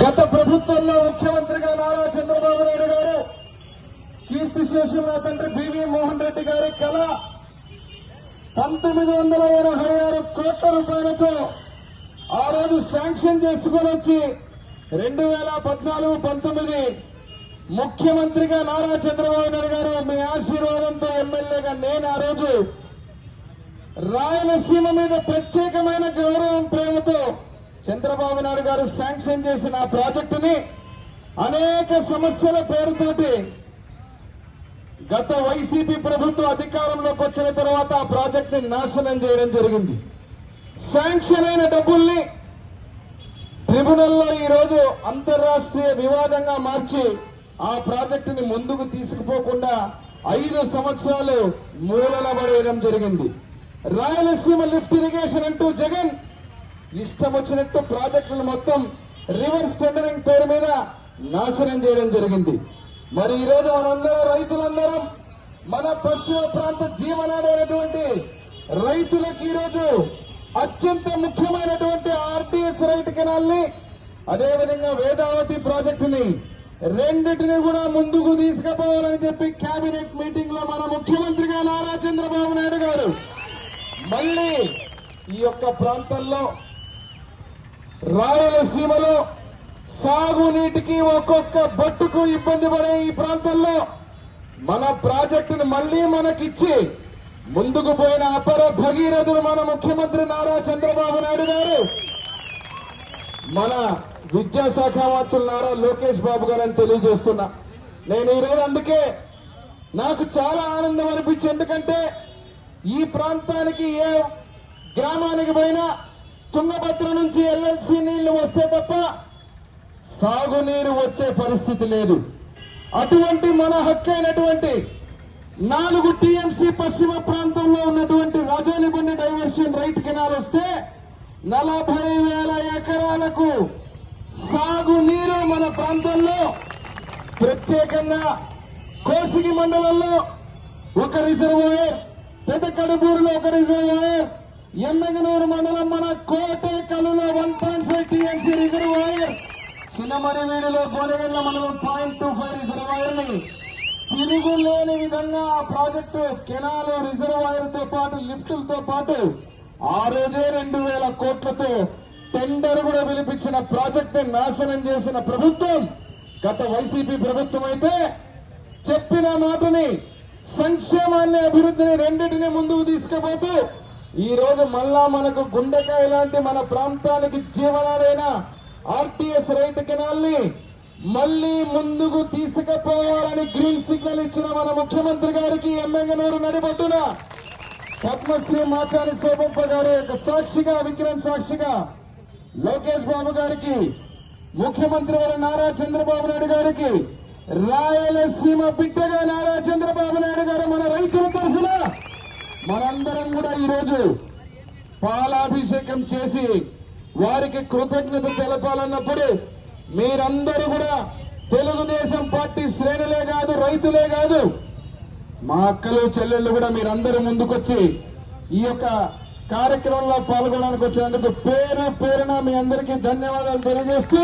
గత ప్రభుత్వంలో ముఖ్యమంత్రిగా నారా చంద్రబాబు నాయుడు గారు కీర్తిశేషులు నా తండ్రి బివి మోహన్ రెడ్డి గారి కళ పంతొమ్మిది వందల ఎనభై ఆరు కోట్ల రూపాయలతో ఆ రోజు శాంక్షన్ చేసుకుని వచ్చి రెండు వేల పద్నాలుగు పంతొమ్మిది ముఖ్యమంత్రిగా నారా చంద్రబాబు నాయుడు గారు మీ ఆశీర్వాదంతో ఎమ్మెల్యేగా నేను ఆ రోజు రాయలసీమ మీద ప్రత్యేకమైన గౌరవం ప్రేమ చంద్రబాబు నాయుడు గారు శాంక్షన్ చేసిన ఆ ప్రాజెక్టుని అనేక సమస్యల పేరుతోటి గత వైసీపీ ప్రభుత్వం అధికారంలోకి వచ్చిన తర్వాత ఆ ప్రాజెక్ట్ని నాశనం చేయడం జరిగింది. శాంక్షన్ అయిన డబ్బుల్ని ట్రిబ్యునల్లో ఈ రోజు అంతర్రాష్ట్రీయ వివాదంగా మార్చి ఆ ప్రాజెక్టుని ముందుకు తీసుకుపోకుండా ఐదు సంవత్సరాలు మూలన పడేయడం జరిగింది. రాయలసీమ లిఫ్ట్ ఇరిగేషన్ ఇష్టం వచ్చినట్టు ప్రాజెక్టులను మొత్తం రివర్స్ టెండరింగ్ పేరు మీద నాశనం చేయడం జరిగింది. మరి ఈ రోజు మనందరం రైతులందరం మన పశ్చిమ ప్రాంత జీవనాడైనటువంటి రైతులకు ఈరోజు అత్యంత ముఖ్యమైనటువంటి ఆర్టీఎస్ రైట్ కెనాల్ని అదేవిధంగా వేదావతి ప్రాజెక్టుని రెండింటిని కూడా ముందుకు తీసుకుపోవాలని చెప్పి కేబినెట్ మీటింగ్లో మన ముఖ్యమంత్రిగా నారా చంద్రబాబు నాయుడు గారు. మళ్ళీ ఈ యొక్క ప్రాంతంలో రాయలసీమలో సాగునీటికి ఒక్కొక్క బట్టుకు ఇబ్బంది పడే ఈ ప్రాంతంలో మన ప్రాజెక్టును మళ్ళీ మనకిచ్చి ముందుకు పోయిన అపర భగీరథుడు మన ముఖ్యమంత్రి నారా చంద్రబాబు నాయుడు గారు. మన విద్యాశాఖ మంత్రులు నారా లోకేష్ బాబు గారు అని తెలియజేస్తున్నా. నేను ఈరోజు అందుకే నాకు చాలా ఆనందం అనిపించి ఎందుకంటే ఈ ప్రాంతానికి ఏ గ్రామానికి పోయినా తుంగభద్ర నుంచి ఎల్ఎల్సి నీళ్ళు వస్తే తప్ప సాగునీరు వచ్చే పరిస్థితి లేదు. అటువంటి మన హక్కైనటువంటి నాలుగు టీఎంసీ పశ్చిమ ప్రాంతంలో ఉన్నటువంటి రాజోలిబండి డైవర్షన్ రైట్ కెనాల్ వస్తే నలభై వేల ఎకరాలకు సాగునీరు మన ప్రాంతంలో ప్రత్యేకంగా కోసిగి మండలంలో ఒక రిజర్వాయర్ పెద్ద కడుపూరులో ఒక రిజర్వాయర్ ఎమ్మెగనూరు మండలం మన కోటే కలులో one point five TMC reservoir. చిన్నమరివీడిలో Gonegandla మండలం పాయింట్ టూ ఫైవ్ రిజర్వాయర్ని తిరుగులేని విధంగా ఆ ప్రాజెక్టు కెనాలు రిజర్వాయర్తో పాటు లిఫ్టులతో పాటు ఆ రోజే రెండు వేల కోట్లతో టెండర్ కూడా పిలిపించిన ప్రాజెక్ట్ నాశనం చేసిన ప్రభుత్వం గత వైసీపీ ప్రభుత్వం అయితే చెప్పిన మాటని సంక్షేమాన్ని అభివృద్ధిని రెండింటిని ముందుకు తీసుకుపోతూ ఈ రోజు మళ్ళా మనకు గుండెకాయ లాంటి మన ప్రాంతానికి జీవనాలైన ఆర్టీఎస్ రైతు కెనాల్ని మళ్ళీ ముందుకు తీసుకుపోవాలని గ్రీన్ సిగ్నల్ ఇచ్చిన మన ముఖ్యమంత్రి గారికి ఎమ్మెగనూరు నడిబొడ్డున పద్మశ్రీ మాచారి శోభప్ప గారి యొక్క సాక్షిగా విక్రమ్ సాక్షిగా లోకేష్ బాబు గారికి ముఖ్యమంత్రి వారి నారా చంద్రబాబు నాయుడు గారికి రాయలసీమ బిడ్డగా నారా చంద్రబాబు నాయుడు గారు మన రైతుల తరఫున మనందరం కూడా ఈరోజు పాలాభిషేకం చేసి వారికి కృతజ్ఞత తెలపాలన్నప్పుడు మీరందరూ కూడా తెలుగుదేశం పార్టీ శ్రేణులే కాదు రైతులే కాదు మా అక్కలు చెల్లెళ్ళు కూడా మీరందరూ ముందుకొచ్చి ఈ యొక్క కార్యక్రమంలో పాల్గొనడానికి వచ్చినందుకు పేరు పేరున మీ అందరికీ ధన్యవాదాలు తెలియజేస్తూ